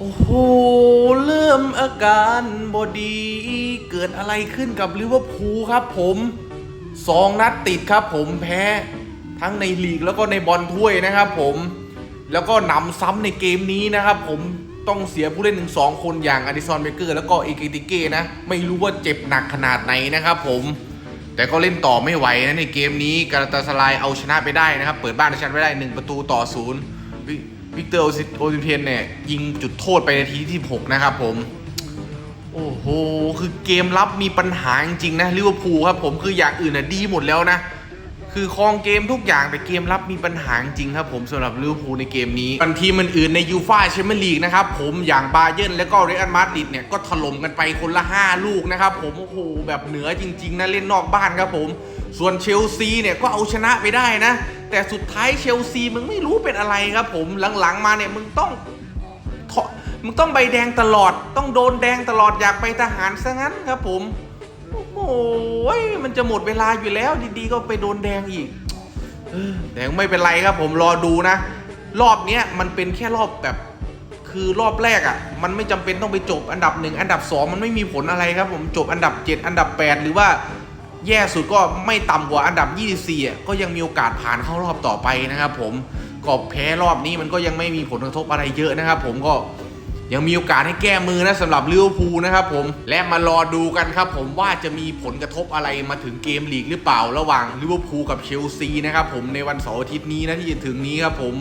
โอ้โห เริ่มอาการบอดี เกิดอะไรขึ้นกับลิเวอร์พูลครับผมสองนัดติดครับผมแพ้ทั้งในลีกแล้วก็ในบอลถ้วยนะครับผม แล้วก็นำซ้ำในเกมนี้นะครับผมต้องเสียผู้เล่นถึงสองคนอย่างอดิซอนเบเกอร์แล้วก็เอกิติเก้นะ ไม่รู้ว่าเจ็บหนักขนาดไหนนะครับผม แต่ก็เล่นต่อไม่ไหวนะในเกมนี้กาลาตาสลายเอาชนะไปได้นะครับ เปิดบ้านชนะไปได้ 1 ประตูต่อศูนย์ วิกเตอร์โอซิโอซิมเพนเนี่ย ยิงจุดโทษไปนาทีที่6นะครับผม โอ้โห คือเกมรับมีปัญหาจริงๆนะลิเวอร์พูลครับผมคืออย่างอื่นน่ะดีหมดแล้วนะ คือครองเกมทุกอย่างแต่เกมรับมีปัญหาจริงครับผมสำหรับลิเวอร์พูลในเกมนี้บันทีมอื่นๆในยูฟ่าแชมเปี้ยนลีกนะครับผมอย่างบาเยิร์นและก็เรอัลมาดริดเนี่ยก็ถล่มกันไปคนละ 5 ลูกนะครับผมโอ้โหแบบเหนือจริง ๆนะเล่นนอกบ้านครับผม ส่วนเชลซีเนี่ยก็เอาชนะไปได้นะ แต่สุดท้ายเชลซีมึงไม่รู้เป็นอะไรครับผมหลังๆมาเนี่ยมึงต้องมึงต้องใบแดงตลอด ต้องโดนแดงตลอดอยากไปทหารซะงั้นครับผม โอ้โหมันจะหมดเวลาอยู่แล้วดีๆก็ไปโดนแดงอีกแต่ไม่เป็นไรครับผมรอดูนะ รอบเนี้ยมันเป็นแค่รอบแบบคือรอบแรกอะ่ะ มันไม่จำเป็นต้องไปจบอันดับหนึ่งอันดับสองมันไม่มีผลอะไรครับผมจบอันดับ 7 อันดับ 8 หรือว่า แย่สุดก็ไม่ต่ำกว่าอันดับ 24อะก็ยังมีโอกาสผ่านเข้ารอบต่อไปนะครับผมก็แพ้รอบนี้มันก็ยังไม่มีผลกระทบอะไรเยอะนะครับผมก็ยังมีโอกาสให้แก้มือนะสำหรับลิเวอร์พูลนะครับผมและมารอดูกันครับผมว่าจะมีผลกระทบอะไรมาถึงเกมลีกหรือเปล่าระหว่างลิเวอร์พูลกับเชลซีนะครับผมในวันเสาร์อาทิตย์นี้นะที่จะถึงนี้ครับผม